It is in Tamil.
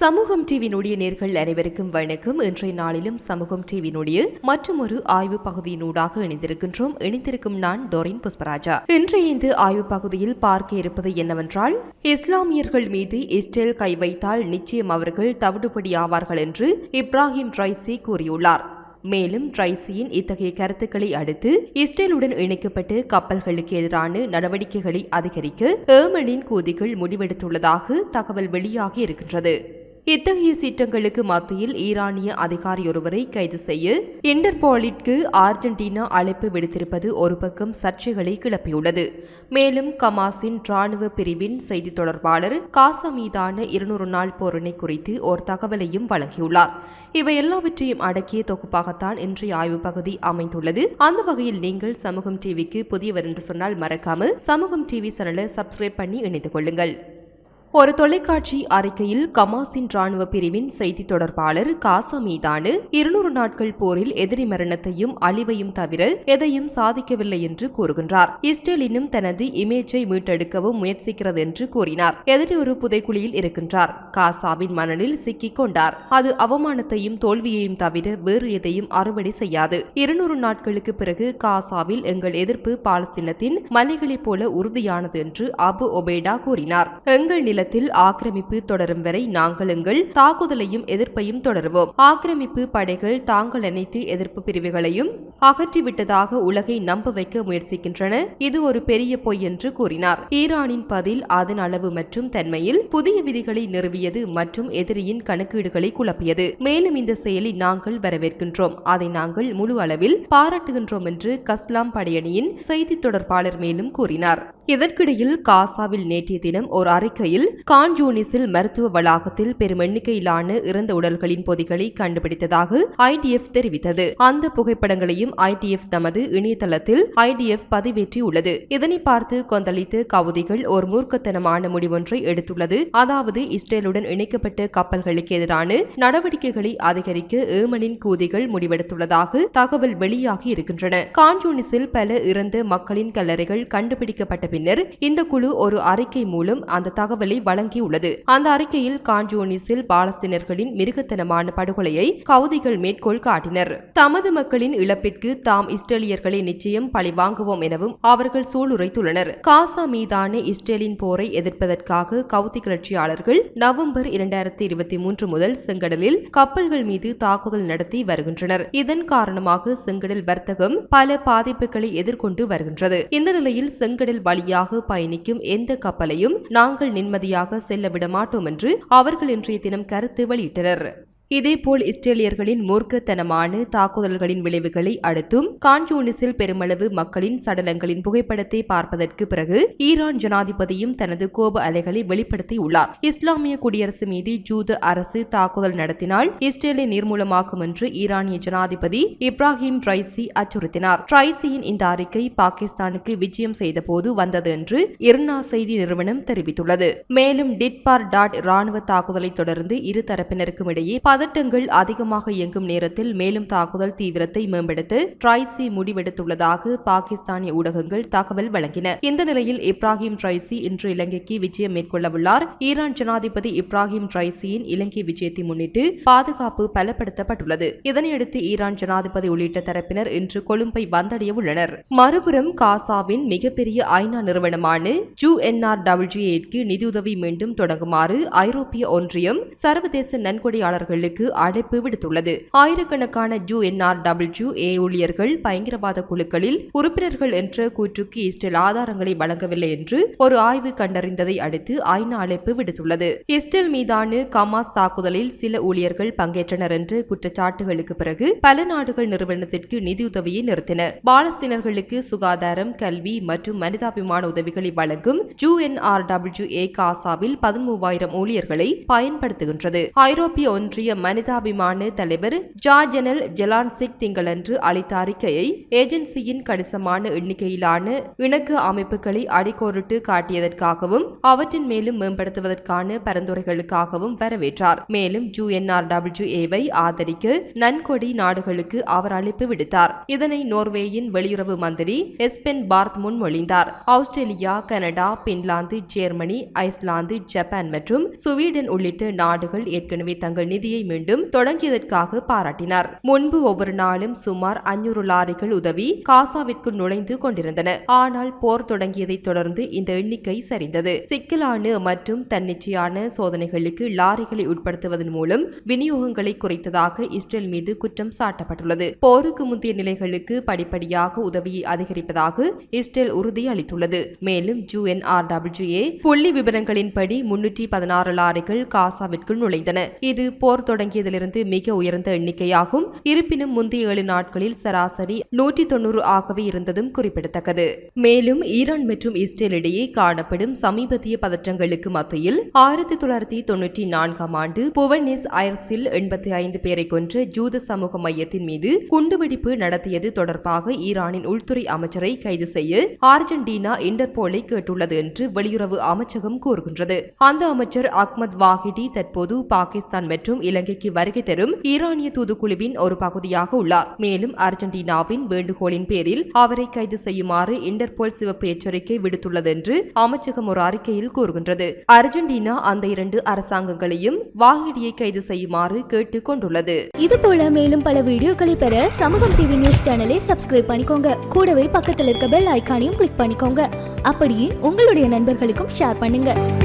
சமூகம் டிவியினுடைய நேர்கள் அனைவருக்கும் வணக்கம். இன்றைய நாளிலும் சமூகம் டிவியினுடைய மற்றும் ஒரு ஆய்வு பகுதியினூடாக இணைந்திருக்கின்றோம். இணைந்திருக்கும் நான் டொரின் புஷ்பராஜா. இன்றைய இந்த ஆய்வு பகுதியில் பார்க்க இருப்பது என்னவென்றால் இஸ்லாமியர்கள் மீது இஸ்ரேல் கை வைத்தால் நிச்சயம் அவர்கள் தவிடுபடி ஆவார்கள் என்று இப்ராஹிம் ரைசி கூறியுள்ளார். மேலும் ட்ரைசியின் இத்தகைய கருத்துக்களை அடுத்து இஸ்ரேலுடன் இணைக்கப்பட்டு கப்பல்களுக்கு எதிரான நடவடிக்கைகளை அதிகரிக்க ஏமனின் கூதிகள் முடிவெடுத்துள்ளதாக தகவல் வெளியாகி இருக்கின்றது. இத்தகைய சீற்றங்களுக்கு மத்தியில் ஈரானிய அதிகாரியொருவரை கைது செய்ய இன்டர்போலிற்கு அர்ஜென்டினா அழைப்பு விடுத்திருப்பது ஒரு பக்கம் சர்ச்சைகளை கிளப்பியுள்ளது. மேலும் கமாஸின் ராணுவ பிரிவின் செய்தி தொடர்பாளர் காசா மீதான இருநூறு நாள் போரணை குறித்து ஒரு தகவலையும் வழங்கியுள்ளார். இவை எல்லாவற்றையும் அடக்கிய தொகுப்பாகத்தான் இன்றைய ஆய்வு பகுதி அமைந்துள்ளது. அந்த வகையில் நீங்கள் சமூகம் டிவிக்கு புதியவர் என்று சொன்னால் மறக்காமல் சமூகம் டிவி சேனலை சப்ஸ்கிரைப் பண்ணி இணைந்து கொள்ளுங்கள். ஒரு தொலைக்காட்சி அறிக்கையில் கமாஸின் ராணுவ பிரிவின் செய்தி தொடர்பாளர் காசா மீதான இருநூறு நாட்கள் போரில் எதிரி மரணத்தையும் அழிவையும் தவிர எதையும் சாதிக்கவில்லை என்று கூறுகின்றார். இஸ்ரேலினும் தனது இமேஜை மீட்டெடுக்கவும் முயற்சிக்கிறது என்று கூறினார். எதிரி ஒரு புதைக்குழியில் இருக்கின்றார். காசாவின் மணலில் சிக்கிக் கொண்டார். அது அவமானத்தையும் தோல்வியையும் தவிர வேறு எதையும் அறுவடை செய்யாது. இருநூறு நாட்களுக்கு பிறகு காசாவில் எங்கள் எதிர்ப்பு பாலஸ்தீனத்தின் மலைகளைப் போல உறுதியானது என்று அபு ஒபேடா கூறினார். எங்கள் நிலத்தில் ஆக்கிரமிப்பு தொடரும் வரை நாங்கள் எங்கள் தாக்குதலையும் எதிர்ப்பையும் தொடருவோம். ஆக்கிரமிப்பு படைகள் தாங்கள் அனைத்து எதிர்ப்பு பிரிவுகளையும் அகற்றிவிட்டதாக உலகை நம்ப வைக்க முயற்சிக்கின்றன. இது ஒரு பெரிய பொய் என்று கூறினார். ஈரானின் பதில் அதன் அளவு மற்றும் தன்மையில் புதிய விதிகளை நிறுவியது மற்றும் எதிரியின் கணக்கீடுகளை குழப்பியது. மேலும் இந்த செயலை நாங்கள் வரவேற்கின்றோம். அதை நாங்கள் முழு அளவில் பாராட்டுகின்றோம் என்று கஸ்லாம் படையணியின் செய்தி தொடர்பாளர் மேலும் கூறினார். இதற்கிடையில் காசாவில் நேற்றைய தினம் ஒரு அறிக்கையில் கான்ஜூனிஸில் மருத்துவ வளாகத்தில் பெரும் எண்ணிக்கையிலான இறந்த உடல்களின் பொதிகளை கண்டுபிடித்ததாக ஐடிஎஃப் தெரிவித்தது. அந்த புகைப்படங்களையும் ஐடிஎஃப் தமது இணையதளத்தில் ஐடிஎஃப் பதிவேற்றியுள்ளது. இதனை பார்த்து கொந்தளித்து கவுதிகள் ஒரு மூர்க்கத்தனமான முடிவொன்றை எடுத்துள்ளது. அதாவது இஸ்ரேலுடன் இணைக்கப்பட்ட கப்பல்களுக்கு எதிரான நடவடிக்கைகளை அதிகரிக்க ஏமனின் கூதிகள் முடிவெடுத்துள்ளதாக தகவல் வெளியாகி இருக்கின்றன. கான்ஜூனிஸில் பல இறந்த மக்களின் கல்லறைகள் கண்டுபிடிக்கப்பட்ட பின்னர் இந்த குழு ஒரு அறிக்கை மூலம் அந்த தகவலை வழங்கியுள்ளது. அந்த அறிக்கையில் கான்ஜூனிஸில் பாலஸ்தீனர்களின் மிருகத்தனமான படுகொலையை கவுதிகள் மேற்கோள் காட்டினர். தமது மக்களின் இழப்பிற்கு தாம் இஸ்ரேலியர்களை நிச்சயம் பழிவாங்குவோம் எனவும் அவர்கள் சூளுரைத்துள்ளனர். காசா மீதான இஸ்ரேலின் போரை எதிர்ப்பதற்காக கவுதி கிளர்ச்சியாளர்கள் நவம்பர் இரண்டாயிரத்தி இருபத்தி மூன்று முதல் செங்கடலில் கப்பல்கள் மீது தாக்குதல் நடத்தி வருகின்றனர். இதன் காரணமாக செங்கடல் வர்த்தகம் பல பாதிப்புகளை எதிர்கொண்டு வருகின்றது. இந்த நிலையில் செங்கடல் வழியாக பயணிக்கும் எந்த கப்பலையும் நாங்கள் வழியாக செல்ல விடமாட்டோம் என்று அவர்கள் இன்றைய தினம் கருத்து வெளியிட்டனர். இதேபோல் இஸ்ரேலியர்களின் மூர்க்கத்தனமான தாக்குதல்களின் விளைவுகளை அடுத்தும் கான்ஜூனிஸில் பெருமளவு மக்களின் சடலங்களின் புகைப்படத்தை பார்ப்பதற்கு பிறகு ஈரான் ஜனாதிபதியும் தனது கோப அலைகளை வெளிப்படுத்தியுள்ளார். இஸ்லாமிய குடியரசு மீது ஜூத அரசு தாக்குதல் நடத்தினால் இஸ்ரேலை நிர்மூலமாக்கும் என்று ஈரானிய ஜனாதிபதி இப்ராஹிம் ட்ரைசி அச்சுறுத்தினார். ட்ரைசியின் இந்த அறிக்கை பாகிஸ்தானுக்கு விஜயம் செய்தபோது வந்தது என்று இர்னா செய்தி நிறுவனம் தெரிவித்துள்ளது. மேலும் டிட்பார் டாட் ராணுவ தாக்குதலை தொடர்ந்து இரு தரப்பினருக்கும் இடையே பதட்டங்கள் அதிகமாக இயங்கும் நேரத்தில் மேலும் தாக்குதல் தீவிரத்தை மேம்படுத்த ட்ரைசி முடிவெடுத்துள்ளதாக பாகிஸ்தானிய ஊடகங்கள் தகவல் வழங்கின. இந்த நிலையில் இப்ராஹிம் ட்ரைசி இன்று இலங்கைக்கு விஜயம் மேற்கொள்ளவுள்ளார். ஈரான் ஜனாதிபதி இப்ராஹிம் ட்ரைசியின் இலங்கை விஜயத்தை முன்னிட்டு பாதுகாப்பு பலப்படுத்தப்பட்டுள்ளது. இதனையடுத்து ஈரான் ஜனாதிபதி உள்ளிட்ட தரப்பினர் இன்று கொழும்பை வந்தடைய உள்ளனர் மறுபுறம் காசாவின் மிகப்பெரிய ஐநா நிறுவனமான ஜூ என்ஆர் டபிள்யூஏக்கு நிதியுதவி மீண்டும் தொடங்குமாறு ஐரோப்பிய ஒன்றியம் சர்வதேச நன்கொடையாளர்களுக்கு அழைப்பு விடுத்துள்ளது. ஆயிரக்கணக்கான ஜூ என்ஆர் டபிள்யூ ஏ ஊழியர்கள் பயங்கரவாத குழுக்களில் உறுப்பினர்கள் என்ற கூற்றுக்கு இஸ்ரேல் ஆதாரங்களை வழங்கவில்லை என்று ஒரு ஆய்வு கண்டறிந்ததை அடுத்து ஐநா அழைப்பு விடுத்துள்ளது. இஸ்ரேல் மீதான கமாஸ் தாக்குதலில் சில ஊழியர்கள் பங்கேற்றனர் என்ற குற்றச்சாட்டுகளுக்கு பிறகு பல நாடுகள் நிறுவனத்திற்கு நிதியுதவியை நிறுத்தின. பாலஸ்தீனர்களுக்கு சுகாதாரம் கல்வி மற்றும் மனிதாபிமான உதவிகளை வழங்கும் ஜூ என்ஆர் டபிள்யூ ஏ காசாவில் பதிமூவாயிரம் ஊழியர்களை பயன்படுத்துகின்றது. ஐரோப்பிய ஒன்றிய மனிதாபிமான தலைவர் ஜார்ஜனல் ஜெலான்சிக் திங்களன்று அளித்த அறிக்கையை ஏஜென்சியின் கணிசமான எண்ணிக்கையிலான இணக்க அமைப்புகளை அடிக்கோரிட்டு காட்டியதற்காகவும் அவற்றின் மேலும் மேம்படுத்துவதற்கான பரிந்துரைகளுக்காகவும் வரவேற்றார். மேலும் யுஎன்ஆர்டபிள்யூஏவை ஆதரிக்க நன்கொடி நாடுகளுக்கு அவர் அழைப்பு விடுத்தார். இதனை நோர்வேயின் வெளியுறவு மந்திரி எஸ்பென் பார்த் முன்மொழிந்தார் Australia Canada Finland Germany Iceland Japan மற்றும் சுவீடன் உள்ளிட்ட நாடுகள் ஏற்கனவே தங்கள் நிதியை மீண்டும் தொடங்கியதற்காக பாராட்டினார். முன்பு ஒவ்வொரு நாளும் சுமார் அஞ்சூறு லாரிகள் உதவி காசாவிற்குள் நுழைந்து கொண்டிருந்தன. ஆனால் போர் தொடங்கியதை தொடர்ந்து இந்த எண்ணிக்கை சரிந்தது. சிக்கலான மற்றும் தன்னிச்சையான சோதனைகளுக்கு லாரிகளை உட்படுத்துவதன் மூலம் விநியோகங்களை குறைத்ததாக இஸ்ரேல் மீது குற்றம் சாட்டப்பட்டுள்ளது. போருக்கு முந்தைய நிலைகளுக்கு படிப்படியாக உதவியை அதிகரிப்பதாக இஸ்ரேல் உறுதி அளித்துள்ளது. மேலும் யுஎன்ஆர்டபிள்யூஏ புள்ளி விவரங்களின்படி முன்னூற்றி பதினாறு லாரிகள் காசாவிற்குள் நுழைந்தன. இது போர் தொடங்கியதிலிருந்து மிக உயர்ந்த எண்ணிக்கையாகும். இருப்பினும் முந்தைய ஏழு நாட்களில் சராசரி நூற்றி தொன்னூறு ஆகவே இருந்ததும் குறிப்பிடத்தக்கது. மேலும் ஈரான் மற்றும் இஸ்ரேல் இடையே காணப்படும் சமீபத்திய பதற்றங்களுக்கு மத்தியில் ஆயிரத்தி தொள்ளாயிரத்தி தொன்னூற்றி நான்காம் ஆண்டு புவனேஸ் அயர்ஸில் எண்பத்தி ஐந்து பேரை கொன்ற ஜூத சமூக மையத்தின் மீது குண்டுவெடிப்பு நடத்தியது தொடர்பாக ஈரானின் உள்துறை அமைச்சரை கைது செய்ய அர்ஜென்டினா இன்டர்போலை கேட்டுள்ளது என்று வெளியுறவு அமைச்சகம் கூறுகின்றது. அந்த அமைச்சர் அஹ்மத் வாஹிடி தற்போது பாகிஸ்தான் மற்றும் இலங்கை இலங்கைக்கு வருகை தரும் ஈரானிய தூதுக்குழுவின் ஒரு பகுதியாக உள்ளார். மேலும் அர்ஜென்டினாவின் வேண்டுகோளின் பேரில் அவரை கைது செய்யுமாறு இன்டர்போல் சிவப்பு எச்சரிக்கை விடுத்துள்ளது என்று அமைச்சகம் ஒரு அறிக்கையில் கூறுகின்றது. அர்ஜென்டினா அந்த இரண்டு அரசாங்கங்களையும் வாகிடியை கைது செய்யுமாறு கேட்டுக் கொண்டுள்ளது. இது போல மேலும் பல வீடியோக்களை பெற சமூகம் டிவி நியூஸ் சேனலை சப்ஸ்கிரைப் பண்ணிக்கோங்க. கூடவே பக்கத்தில் இருக்க பெல் ஐகானையும் கிளிக் பண்ணிக்கோங்க. அப்படியே உங்களுடைய நண்பர்களுக்கும் ஷேர் பண்ணுங்க.